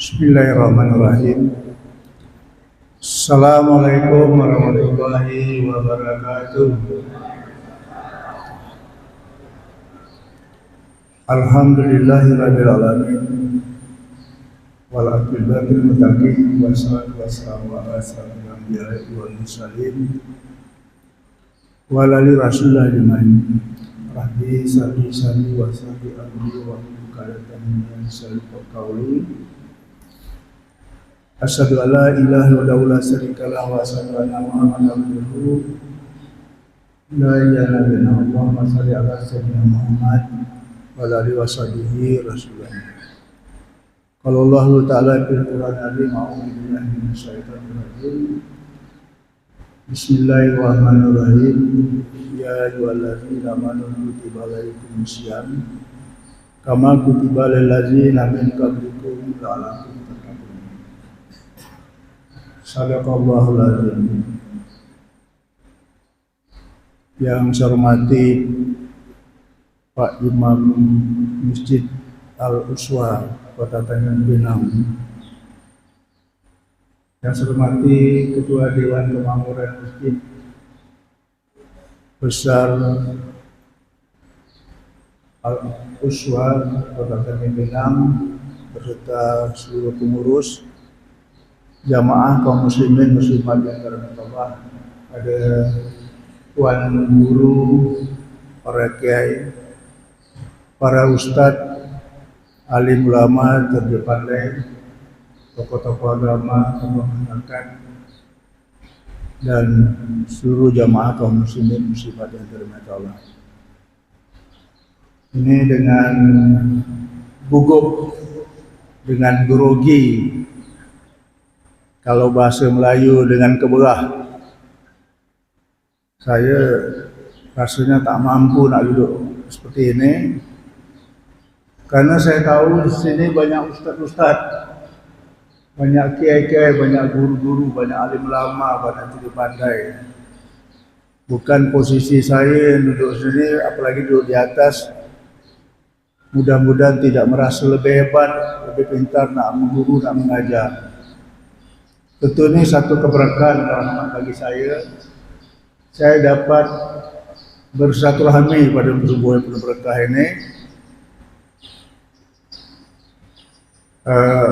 Bismillahirrahmanirrahim. Assalamualaikum warahmatullahi wabarakatuh. Alhamdulillahirabbil alamin. Wal aqibatul muttaqin wassalatu wassalamu ala asyrafil anbiya'i wal mursalin. Wa ali rasulillah liman Rabbi salli salli wa salli abdi wa kalatan min salli qauli Asyhadu an la ilaha illallah la syarika lahu wa asyhadu anna Muhammadan abduhu. La ilaha illallah wa salli ala sayyidina Muhammad wa ala alihi wa sahbihi rasulullah. Kalau Allah Ta'ala fil Quran Azim a'udzu billahi minasy syaithanir rajim Bismillahirrahmanirrahim. Ya ayyuhallazina amanu kutiba alaikum syiyam kama kutiba alal ladzina min qablikum la'allakum tattaqun Sadaqallahul azim. Yang saya hormati Pak Imam Masjid Al-Uswa Kota Tanjung Pinang yang saya hormati Ketua Dewan Kemakmuran Masjid Besar Al-Uswa Kota Tanjung Pinang beserta seluruh pengurus jamaah kaum muslimin muslimat yang Allah ada tuan guru para kiai para ustadz alim ulama terpandai tokoh-tokoh agama tokoh masyarakat dan seluruh jamaah kaum muslimin muslimat yang dirahmati Allah. Ini dengan gugup dengan grogi kalau bahasa Melayu dengan keberah saya rasanya tak mampu nak duduk seperti ini karena saya tahu di sini banyak ustaz-ustaz banyak kiai-kiai, banyak guru-guru, banyak alim lama, banyak tinggi pandai. Bukan posisi saya duduk sini, apalagi duduk di atas. Mudah-mudahan tidak merasa lebih hebat, lebih pintar nak mengguru, nak mengajar. Tentu ini satu keberkahan rahmat bagi saya. Saya dapat bersatu-rahmi pada sebuah penuh berkah ini. Uh,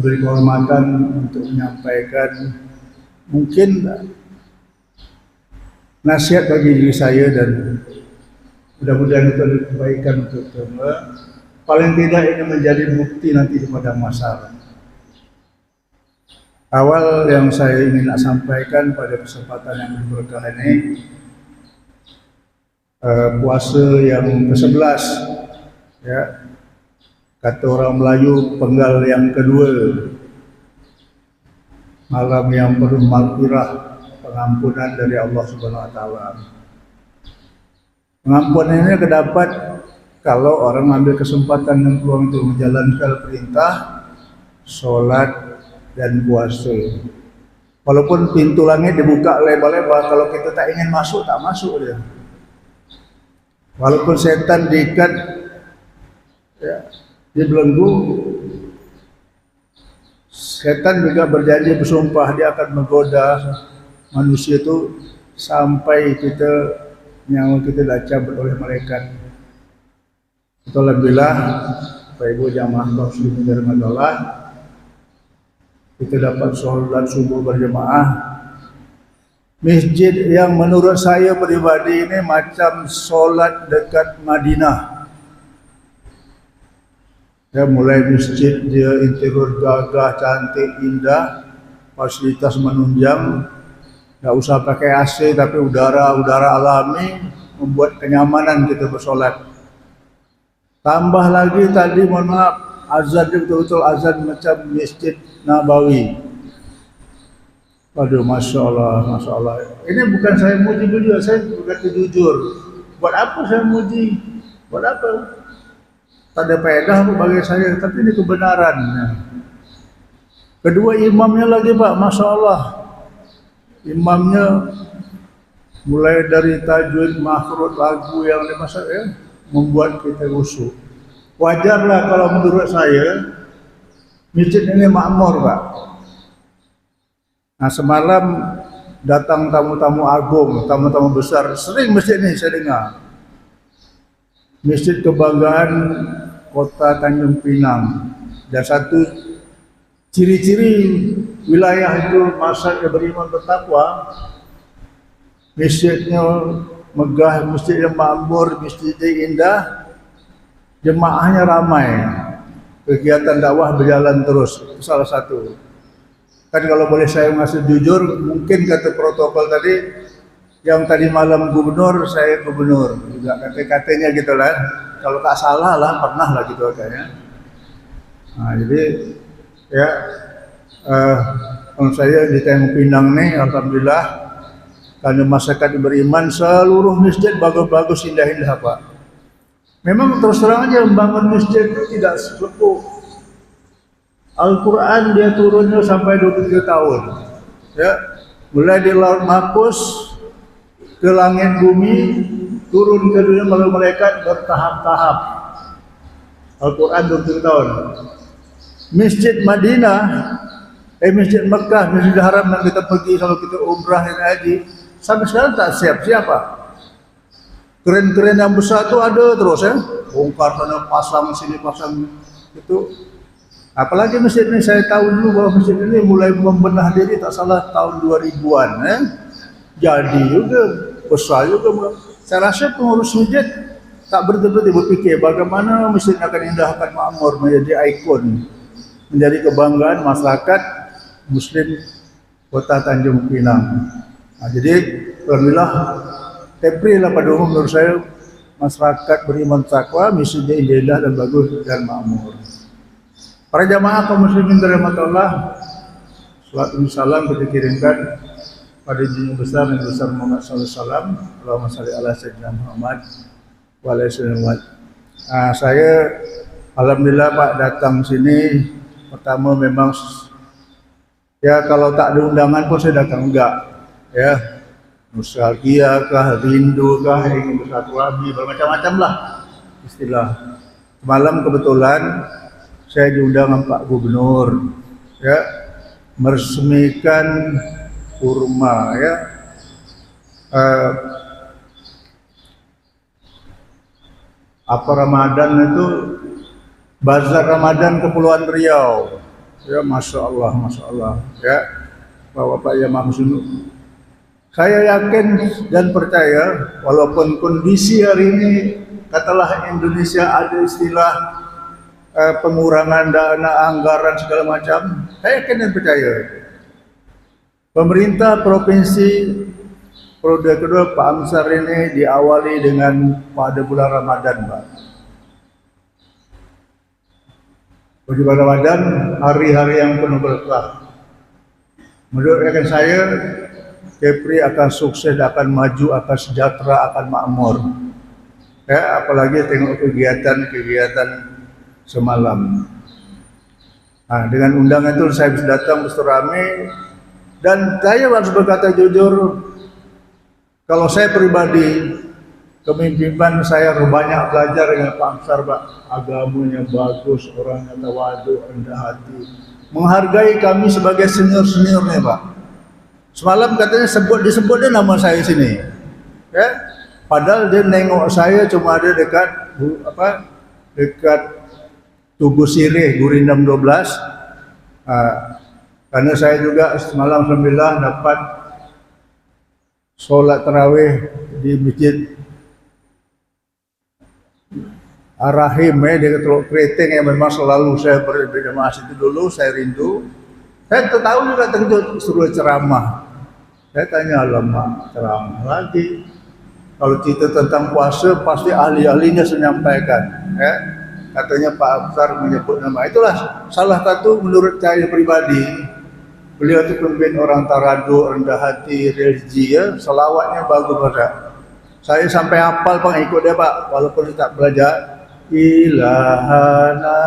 beri kehormatan untuk menyampaikan mungkin nasihat bagi diri saya dan mudah-mudahan itu kebaikan untuk semua paling tidak ini menjadi bukti nanti di pada masa awal yang saya ingin nak sampaikan pada kesempatan yang berkah ini uh, puasa yang ke-11 ya. Kata orang Melayu penggal yang kedua. Malam yang penuh maghfirah pengampunan dari Allah Subhanahu wa taala. Pengampunan ini kedapat kalau orang ambil kesempatan dan peluang untuk menjalankan perintah solat dan puasa walaupun pintu langit dibuka lebar-lebar kalau kita tak ingin masuk tak masuk dia. Walaupun setan diikat ya, dia belenggu setan juga berjanji bersumpah dia akan menggoda manusia itu sampai kita nyawa kita dicabut oleh malaikat. Alhamdulillah Bapak Ibu jamaah muslimin dirahmati kita dapat sholat subuh berjemaah. Masjid yang menurut saya pribadi ini macam sholat dekat Madinah. Ya, mulai masjid dia interior gagah, cantik, indah, fasilitas menunjang, tak usah pakai AC tapi udara udara alami membuat kenyamanan kita bersolat. Tambah lagi tadi mohon maaf azan betul-betul azan macam masjid Nabawi. Aduh, masya Allah, masya Allah. Ini bukan saya muji beliau, saya berkata jujur. Buat apa saya muji? Buat apa? tak ada faedah pun bagi saya tapi ini kebenarannya kedua imamnya lagi pak masya Allah imamnya mulai dari tajwid makhrud lagu yang dimasak ya membuat kita rusuh wajarlah kalau menurut saya masjid ini makmur Pak. Nah semalam datang tamu-tamu agung, tamu-tamu besar, sering masjid ini saya dengar. Masjid kebanggaan kota Tanjung Pinang. Dan satu ciri-ciri wilayah itu masa yang beriman bertakwa, masjidnya megah, masjid yang makmur, masjid yang indah, jemaahnya ramai. Kegiatan dakwah berjalan terus, salah satu. Kan kalau boleh saya masih jujur mungkin kata protokol tadi yang tadi malam gubernur saya gubernur. Juga kata katanya gitu lah. Kalau tak salah lah pernah lah gitu katanya nah, jadi ya uh, menurut saya di Tanjung Pinang nih Alhamdulillah karena masyarakat beriman seluruh masjid bagus-bagus indah-indah Pak memang terus terang aja membangun masjid itu tidak sepuh Al-Quran dia turunnya sampai 23 tahun. Ya, mulai di laut mahfuz ke langit bumi turun ke dunia melalui malaikat bertahap-tahap. Al-Quran 23 tahun. Masjid Madinah, eh Masjid Mekah, Masjid Haram yang kita pergi kalau kita umrah dan haji, sampai sekarang tak siap siapa. Keren-keren yang besar tu ada terus ya. Bongkar sana pasang sini pasang itu Apalagi masjid ini saya tahu dulu bahawa masjid ini mulai membenah diri tak salah tahun 2000-an eh. Jadi juga besar juga. Saya rasa pengurus masjid tak betul-betul berfikir bagaimana masjid akan indahkan makmur menjadi ikon menjadi kebanggaan masyarakat muslim kota Tanjung Pinang. Nah, jadi alhamdulillah tepri lah pada umum menurut saya masyarakat beriman takwa masjidnya indah dan bagus dan makmur. Para jamaah kaum muslimin dirahmati Allah, salatu dan salam kita kirimkan pada junjungan besar dan besar Muhammad sallallahu alaihi wasallam. Allahumma shalli ala Muhammad wa ala sallam. Ah, saya alhamdulillah Pak datang sini pertama memang ya kalau tak ada undangan pun saya datang enggak ya nostalgia kah rindu kah ingin bersatu lagi bermacam-macam lah. Istilah malam kebetulan saya diundang dengan Pak Gubernur ya. Meresmikan kurma ya. Uh, apa Ramadan itu? Bazar Ramadan Kepulauan Riau. Ya masya Allah masya Allah ya. Bapak-bapak yang maksud saya yakin dan percaya walaupun kondisi hari ini katalah Indonesia ada istilah uh, pengurangan dana anggaran segala macam saya yakin dan percaya. Pemerintah provinsi periode kedua Pak Amsar ini diawali dengan pada bulan Ramadan Pak. Bulan Ramadan hari-hari yang penuh berkah. Menurut rekan saya Kepri akan sukses, akan maju, akan sejahtera, akan makmur. Ya, apalagi tengok kegiatan-kegiatan semalam. Nah, dengan undangan itu saya bisa datang berserami dan saya harus berkata jujur kalau saya pribadi kepemimpinan saya banyak belajar dengan Pak Amsar Pak agamanya bagus orangnya tawadu rendah hati menghargai kami sebagai senior seniornya Pak semalam katanya sebut disebut dia nama saya sini. Ya? Padahal dia nengok saya cuma ada dekat apa dekat Tugu Sirih Gurinam 12 uh, ah, karena saya juga semalam Alhamdulillah dapat solat terawih di masjid Arahim eh, di Teluk Keriting yang memang selalu saya berjamaah situ dulu saya rindu. Saya tahu juga terkejut suruh ceramah saya tanya lama ceramah lagi? Kalau cerita tentang puasa pasti ahli-ahlinya menyampaikan ya. Katanya Pak Absar menyebut nama. Itulah salah satu menurut saya pribadi. Beliau itu pemimpin orang taradu rendah hati religi ya. Selawatnya bagus pada saya sampai hafal ikut dia Pak. Walaupun tak belajar ilahana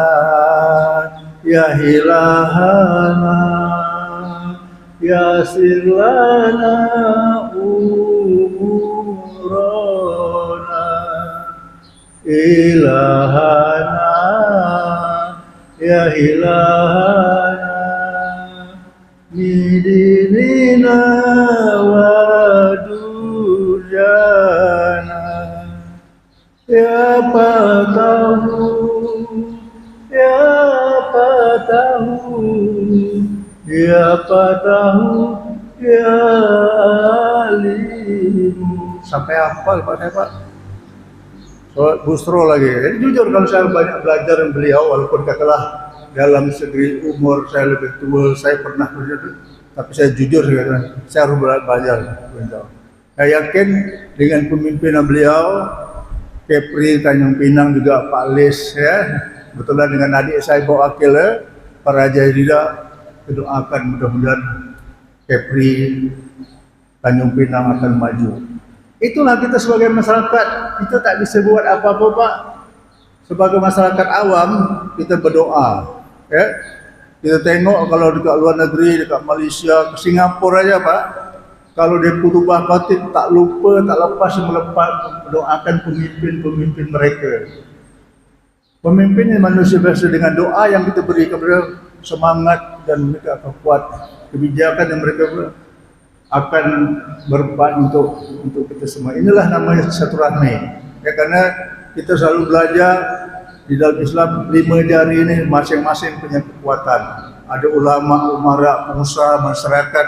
ya ilahana sirlana umurona ilahana ya ilahana midinina wa dunyana ya patahu ya patahu ya patahu ya alim. Sampai hafal Pak Pak. Soal Busro lagi. Jadi jujur kalau saya banyak belajar dengan beliau, walaupun katalah dalam segi umur saya lebih tua, saya pernah belajar, tapi saya jujur katakan, saya harus belajar. Saya yakin dengan pemimpinan beliau, Kepri Tanjung Pinang juga Pak Lis ya, betul dengan adik saya bawa akil ya, para jahilidah doakan mudah-mudahan Kepri Tanjung Pinang akan maju. Itulah kita sebagai masyarakat, kita tak bisa buat apa-apa Pak. Sebagai masyarakat awam, kita berdoa. Ya. Kita tengok kalau dekat luar negeri, dekat Malaysia, ke Singapura aja Pak. Kalau dia putubah khatib, tak lupa, tak lepas melepas mendoakan pemimpin-pemimpin mereka. Pemimpin manusia biasa dengan doa yang kita beri kepada semangat dan mereka akan kuat kebijakan yang mereka akan bermanfaat untuk untuk kita semua. Inilah namanya satu rahmi. Ya karena kita selalu belajar di dalam Islam lima jari ini masing-masing punya kekuatan. Ada ulama, umara, pengusaha, masyarakat.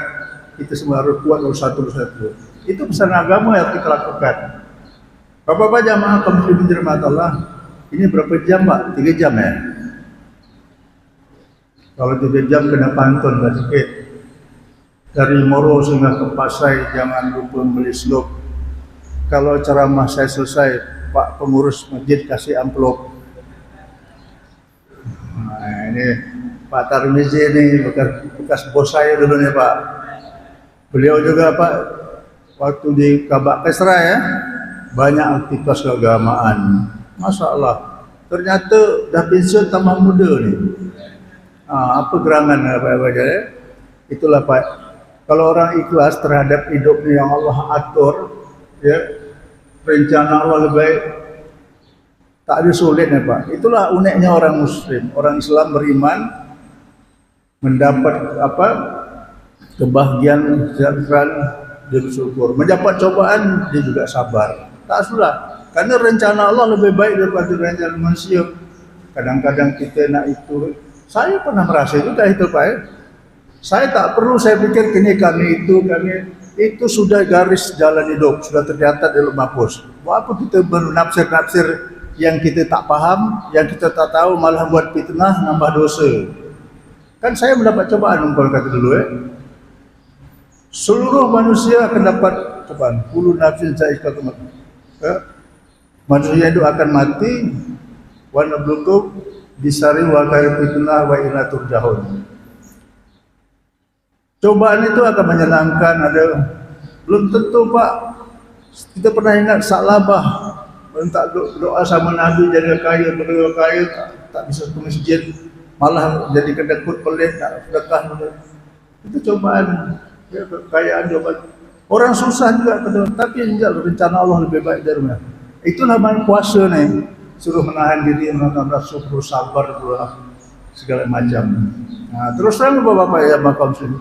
Kita semua harus kuat satu satu. Itu pesan agama yang kita lakukan. Bapak-bapak jamaah kaum muslimin dirahmati Allah. Ini berapa jam, Pak? Tiga jam ya? Kalau tiga jam kena pantun, tak sikit. Dari Moro sehingga ke Pasai jangan lupa beli slop kalau ceramah saya selesai Pak pengurus masjid kasih amplop. Nah, ini Pak Tarmizi ini bekas, bekas bos saya dulu nih Pak. Beliau juga Pak waktu di Kabak Kesra ya banyak aktivitas keagamaan. Masya Allah ternyata dah pensiun tambah muda nih ah, apa gerangan apa-apa ya itulah Pak kalau orang ikhlas terhadap hidupnya yang Allah atur, ya, rencana Allah lebih baik, tak ada sulit ya Pak. Itulah uniknya orang Muslim, orang Islam beriman, mendapat apa kebahagiaan, kesejahteraan, dia bersyukur. Mendapat cobaan, dia juga sabar. Tak sudah, karena rencana Allah lebih baik daripada rencana manusia. Kadang-kadang kita nak itu, saya pernah merasa itu dah itu Pak. Ya. Saya tak perlu saya pikir kini kami itu kami itu sudah garis jalan hidup sudah tercatat dalam mahfuz. Buat apa kita bernafsir-nafsir yang kita tak paham, yang kita tak tahu malah buat fitnah nambah dosa. Kan saya mendapat cobaan umpama kata dulu ya. Seluruh manusia akan dapat cobaan. Puluh nafsin saya ikat ya. Manusia itu akan mati. Wa nablukum bisari wa khair fitnah wa ila turjahun. Cobaan itu akan menyenangkan ada. Belum tentu Pak. Kita pernah ingat Salabah minta doa sama Nabi jadi kaya beliau kaya tak, tak bisa ke masjid. Malah jadi kedekut pelit tak sedekah. Itu cobaan. Ya, kekayaan cobaan. Orang susah juga tapi enggak rencana Allah lebih baik dari mana itulah main puasa nih suruh menahan diri menahan rasa sabar segala macam nah, terus terang bapak-bapak ya makam sini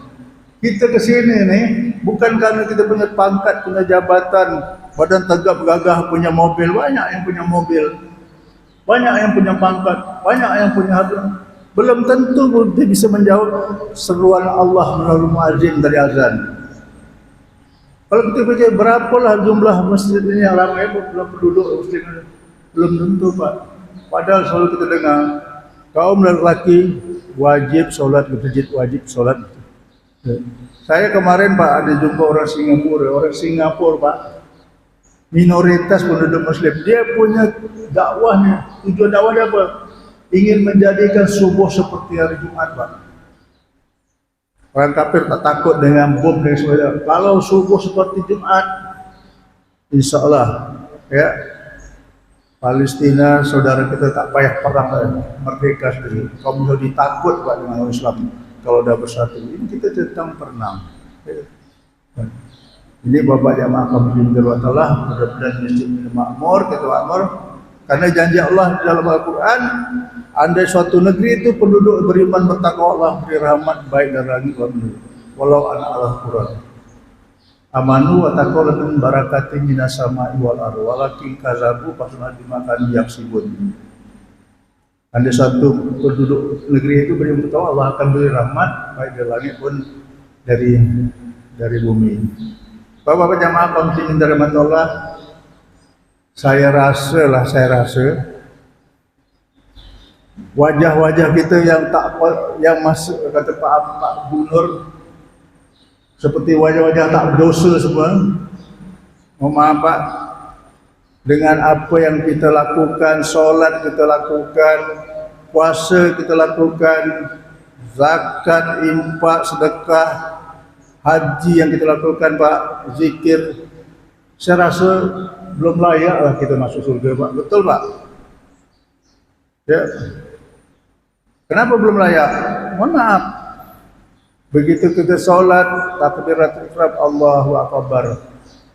kita ke sini ni bukan kerana kita punya pangkat, punya jabatan, badan tegap gagah punya mobil, banyak yang punya mobil. Banyak yang punya pangkat, banyak yang punya harta. Belum tentu pun dia bisa menjawab seruan Allah melalui muazzin dari azan. Kalau kita baca berapalah jumlah masjid ini yang ramai belum penduduk muslim belum tentu Pak. Padahal selalu kita dengar kaum lelaki wajib solat di masjid, wajib solat saya kemarin Pak ada jumpa orang Singapura, orang Singapura Pak minoritas penduduk Muslim. Dia punya dakwahnya, tujuan dakwahnya apa? Ingin menjadikan subuh seperti hari Jumat Pak. Orang kafir tak takut dengan bom dan sebagainya. Kalau subuh seperti Jumat, insya Allah ya Palestina saudara kita tak payah perang merdeka sendiri. Kaum Yahudi takut Pak dengan Islam. Kalau dah bersatu ini kita tentang perenang ini bapak yang maha pemimpin Allah mudah-mudahan masjid makmur kita makmur. Karena janji Allah di dalam Al-Quran andai suatu negeri itu penduduk beriman bertakwa Allah beri rahmat baik wa bumi walau anak Allah kurang amanu wa taqwa min barakatin minas sama'i wal ardi walakin kazabu pasuna dimakan yaksibun andai suatu penduduk negeri itu beriman bertakwa Allah akan beri rahmat baik dari langit pun dari dari bumi. Bapak-bapak jamaah kaum muslimin dari Allah saya rasa lah saya rasa wajah-wajah kita yang tak yang masuk kata Pak Pak Bunur seperti wajah-wajah tak berdosa semua. Mohon maaf Pak. Dengan apa yang kita lakukan solat kita lakukan puasa kita lakukan zakat infak sedekah haji yang kita lakukan Pak zikir saya rasa belum layak lah kita masuk surga Pak. Betul Pak? Ya. Kenapa belum layak? Mohon maaf. Begitu kita solat, takbiratul ihram Allahu akbar.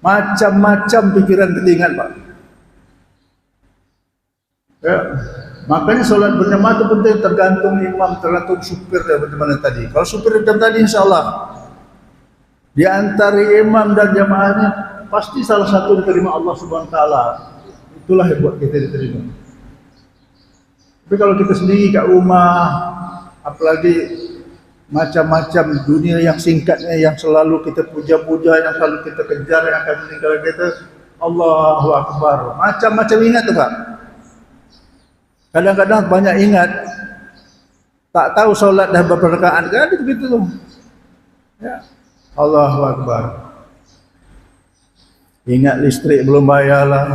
Macam-macam pikiran kita ingat, Pak. Ya. Makanya solat berjamaah itu penting tergantung imam, tergantung supir bagaimana tadi. Kalau supir macam tadi insyaAllah di antara imam dan jamaahnya pasti salah satu diterima Allah Subhanahu Taala. Itulah yang buat kita diterima. Tapi kalau kita sendiri kat rumah, apalagi macam-macam dunia yang singkatnya yang selalu kita puja-puja, yang selalu kita kejar, yang akan meninggalkan kita, Allahu Akbar. Macam-macam ingat tu Pak. Kadang-kadang banyak ingat, tak tahu solat dah berapa rakaat kan ada begitu tu. Ya. Allahu Akbar. Ingat listrik belum bayar lah.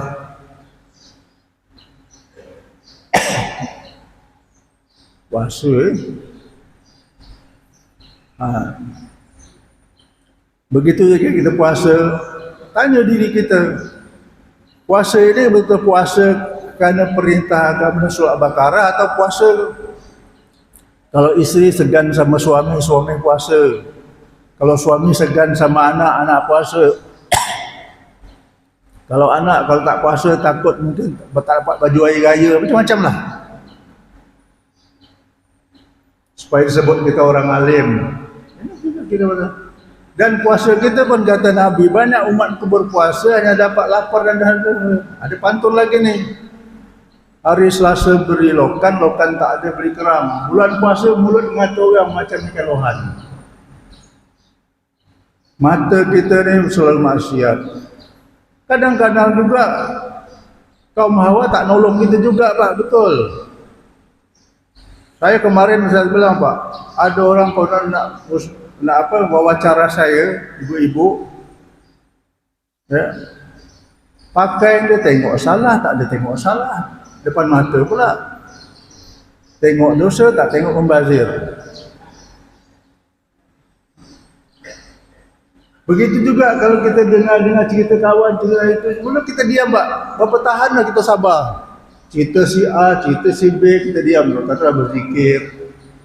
puasa eh? Ha. begitu saja kita puasa tanya diri kita puasa ini betul puasa kerana perintah agama surah Al-Baqarah atau puasa kalau isteri segan sama suami suami puasa kalau suami segan sama anak anak puasa kalau anak kalau tak puasa takut mungkin tak dapat baju air raya macam-macam lah supaya disebut kita orang alim. Dan puasa kita pun kata Nabi, banyak umat berpuasa hanya dapat lapar dan dahaga. Ada pantun lagi ni. Hari Selasa beri lokan, lokan tak ada beri keram. Bulan puasa mulut mata orang macam ikan lohan. Mata kita ni selalu maksiat. Kadang-kadang juga kaum hawa tak nolong kita juga Pak, betul. Saya kemarin saya bilang Pak, ada orang nak nak apa wawancara saya, ibu-ibu. Ya. Pakai dia tengok salah, tak ada tengok salah. Depan mata pula. Tengok dosa, tak tengok membazir. Begitu juga kalau kita dengar-dengar cerita kawan, cerita itu, mula kita diam Pak. Berapa tahanlah kita sabar cerita si A, cerita si B, kita diam dulu, kata berzikir.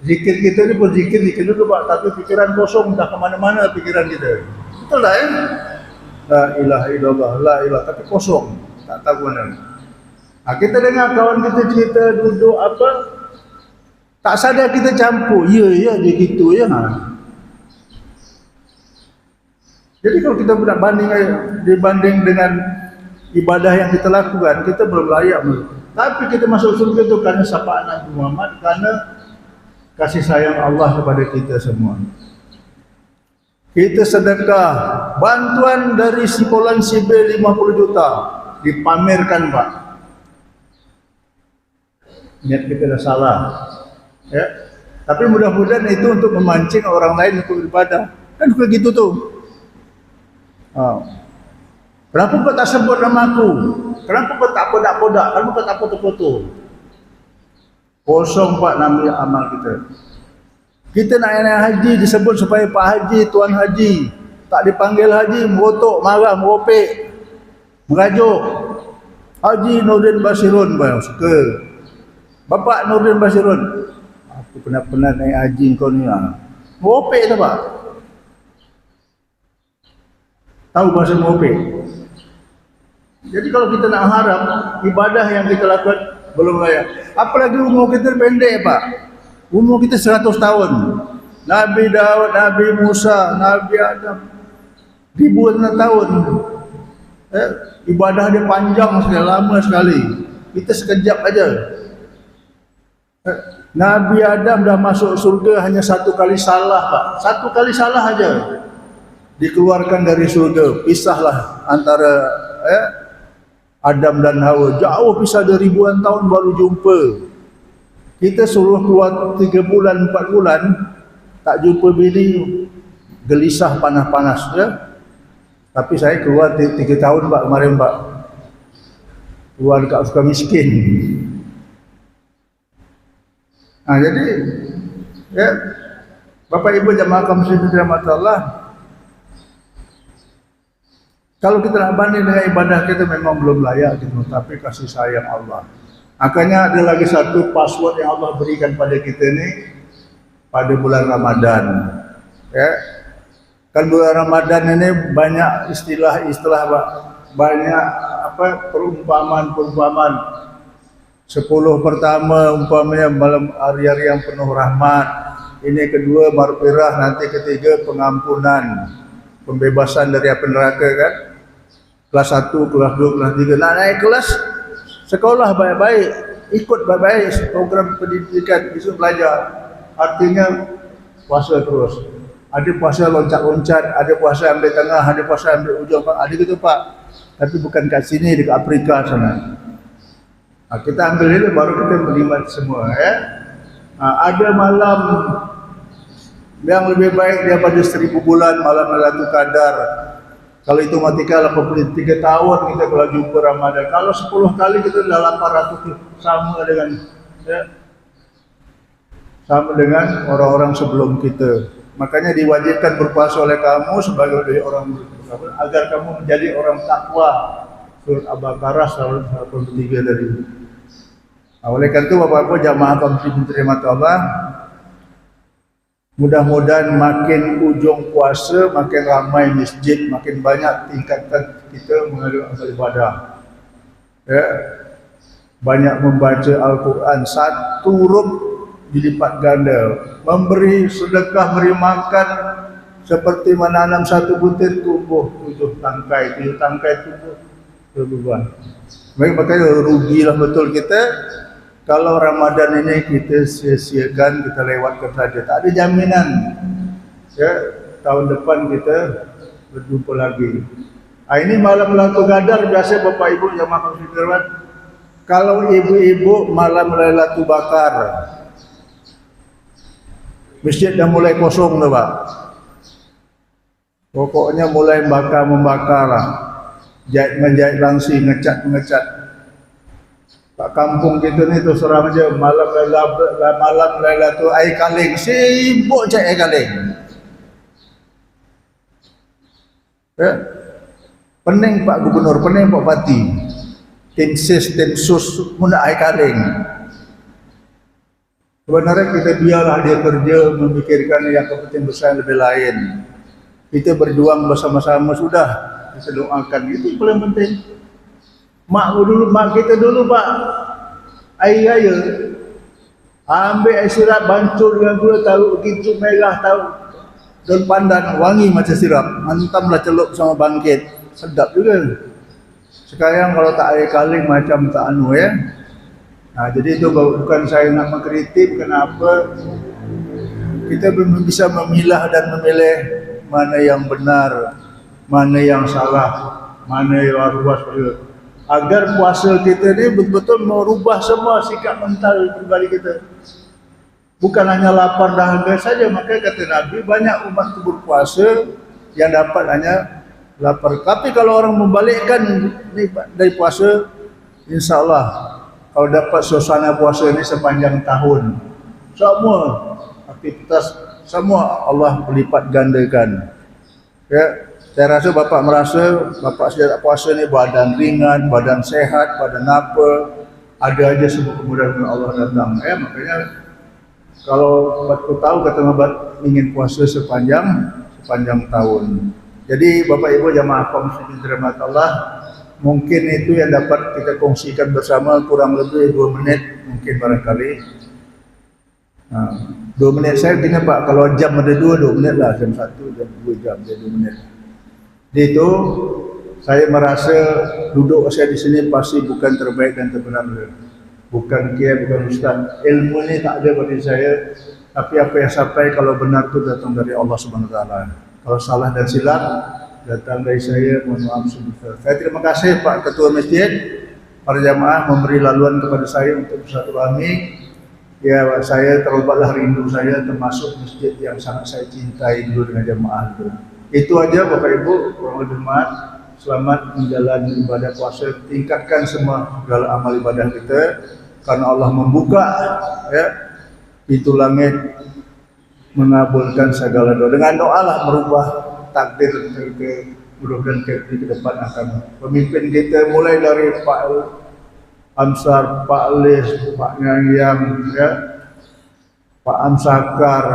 Zikir kita ni berzikir, zikir dulu Pak, tapi fikiran kosong, dah ke mana-mana fikiran kita. Betul tak ya? La ilaha illallah, la ilaha, tapi kosong. Tak tahu mana. Ha, kita dengar kawan kita cerita duduk apa, tak sadar kita campur. Ya, ya, dia gitu ya. Jadi kalau kita nak banding dibanding dengan ibadah yang kita lakukan, kita belum layak tapi kita masuk surga itu kerana sapaan Nabi Muhammad, kerana kasih sayang Allah kepada kita semua. Kita sedekah, bantuan dari si Polan Sibe 50 juta, dipamerkan Pak. Niat kita dah salah. Ya. Tapi mudah-mudahan itu untuk memancing orang lain untuk beribadah. Kan begitu tuh. Oh. Kenapa kau tak sebut nama aku? Kenapa kau tak podak-podak? Kenapa kau tak foto-foto? Kosong Pak nama amal kita. Kita nak naik haji disebut supaya Pak Haji, Tuan Haji. Tak dipanggil Haji, merotok, marah, meropek. Merajuk. Haji Nurdin Basirun, Pak. Suka. Bapak Nurdin Basirun. Aku pernah-pernah naik haji kau ni lah. Meropek tak Pak? Tahu bahasa meropek? Jadi kalau kita nak harap ibadah yang kita lakukan belum layak. Apalagi umur kita pendek pak. Umur kita 100 tahun. Nabi Daud, Nabi Musa, Nabi Adam ribuan tahun. Eh, ibadah dia panjang sekali, lama sekali. Kita sekejap aja. Eh, Nabi Adam dah masuk surga hanya satu kali salah pak. Satu kali salah aja. Dikeluarkan dari surga. Pisahlah antara eh, Adam dan Hawa. Jauh pisah dari ribuan tahun baru jumpa. Kita suruh keluar tiga bulan, empat bulan. Tak jumpa bini. Gelisah panas-panas. Ya? Tapi saya keluar tiga tahun pak kemarin pak. Keluar dekat suka miskin. Nah, jadi ya Bapak Ibu jamaah kaum muslimin dirahmati. Kalau kita nak banding dengan ibadah kita memang belum layak gitu, tapi kasih sayang Allah. Makanya ada lagi satu password yang Allah berikan pada kita ni pada bulan Ramadan. Ya. Kan bulan Ramadan ini banyak istilah-istilah banyak apa perumpamaan-perumpamaan Sepuluh pertama umpamanya malam hari-hari yang penuh rahmat. Ini kedua marfirah, nanti ketiga pengampunan. Pembebasan dari api neraka kan. Kelas satu, kelas dua, kelas tiga. Nak naik kelas, sekolah baik-baik. Ikut baik-baik program pendidikan, bisa belajar. Artinya puasa terus. Ada puasa loncat-loncat, ada puasa ambil tengah, ada puasa ambil ujung. Ada gitu Pak. Tapi bukan kat sini, dekat Afrika sana. Ha, kita ambil ini baru kita beriman semua ya. Ha, ada malam yang lebih baik daripada seribu bulan malam Lailatul Qadar. Kalau itu matikan 83 tahun kita kalau jumpa Ramadan. Kalau 10 kali kita dah 800 sama dengan ya, sama dengan orang-orang sebelum kita. Makanya diwajibkan berpuasa oleh kamu sebagai orang agar kamu menjadi orang takwa surat Al-Baqarah 183 tadi. Oleh karena itu Bapak-Bapak jamaah muslimin terima Allah. Mudah-mudahan makin ujung puasa, makin ramai masjid, makin banyak tingkatan kita mengalir amal ibadah. Ya. Banyak membaca Al-Quran, satu rub dilipat ganda. Memberi sedekah, beri makan, seperti menanam satu butir tumbuh tujuh tangkai, tujuh tangkai tumbuh berbuah. Baik, makanya rugilah betul kita kalau Ramadan ini kita sia-siakan, kita lewatkan saja. Tak ada jaminan. Ya, tahun depan kita berjumpa lagi. Ha, ini malam Lailatul Qadar biasa Bapak Ibu yang makan firman. Kalau ibu-ibu malam Lailatul Bakar. Masjid dah mulai kosong dah, Pak. Pokoknya mulai bakar membakar lah jahit menjahit langsi, ngecat mengecat. Pak kampung kita ni tu seram aja malam lela malam lela tu air kaling sibuk cak air kaling. Ya. Pening Pak Gubernur, pening Pak Bati. Tim sis, tim sus, muna air kaling. Sebenarnya kita biarlah dia kerja memikirkan yang kepentingan besar lebih lain. Kita berjuang bersama-sama sudah kita doakan itu paling penting mak dulu mak kita dulu pak. Air raya. Ambil air sirap bancur dengan gula tahu begitu merah tahu daun pandan wangi macam sirap. Hantamlah celup sama bangkit. Sedap juga. Sekarang kalau tak air kaling macam tak anu ya. Nah, jadi itu bukan saya nak mengkritik kenapa kita belum bisa memilah dan memilih mana yang benar mana yang salah, mana yang luas agar puasa kita ni betul-betul merubah semua sikap mental pribadi kita. Bukan hanya lapar dahaga saja, maka kata Nabi banyak umat itu berpuasa yang dapat hanya lapar. Tapi kalau orang membalikkan dari puasa, insya Allah kalau dapat suasana puasa ini sepanjang tahun, semua aktivitas semua Allah melipat gandakan. Ya, saya rasa Bapak merasa Bapak sejak puasa ni badan ringan, badan sehat, badan apa, ada aja semua kemudahan Allah datang. Ya, makanya kalau Bapak tahu kata Bapak ingin puasa sepanjang sepanjang tahun. Jadi Bapak Ibu jamaah kaum muslimin dirahmati Allah, mungkin itu yang dapat kita kongsikan bersama kurang lebih dua menit mungkin barangkali ha, dua menit saya kena pak kalau jam ada dua dua menit lah jam satu jam dua jam jadi dua menit Jadi itu saya merasa duduk saya di sini pasti bukan terbaik dan terbenar bukan kia bukan ustaz ilmu ini tak ada bagi saya tapi apa yang sampai kalau benar itu datang dari Allah Subhanahu Taala kalau salah dan silap datang dari saya mohon maaf sebesar. Saya terima kasih Pak Ketua Masjid para jamaah memberi laluan kepada saya untuk bersilaturahmi. Ya saya terlalulah rindu saya termasuk masjid yang sangat saya cintai dulu dengan jamaah itu. Itu aja Bapak Ibu, kurang. Selamat menjalani ibadah puasa. Tingkatkan semua segala amal ibadah kita karena Allah membuka ya pintu langit mengabulkan segala doa. Dengan doa lah merubah takdir kita mudah-mudahan ke, ke depan akan pemimpin kita mulai dari Pak Amsar, Pak Lis, Pak Nyangyang, ya, Pak Amsakar,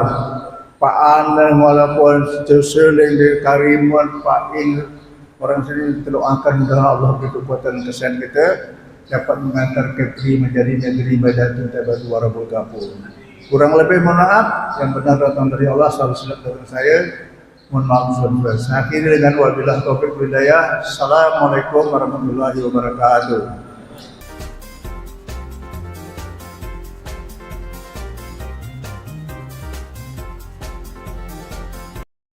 Pak Anang walaupun seling di Karimun, Pak Ing, orang sini akan mudah Allah kekuatan kesan kita dapat mengantar negeri menjadi negeri badatun tabatu warabul kapur. Kurang lebih mohon maaf yang benar datang dari Allah selalu silap dengan saya Mohon maaf sebab Akhirnya dengan wabilah taufiq hidayah. Assalamualaikum warahmatullahi wabarakatuh.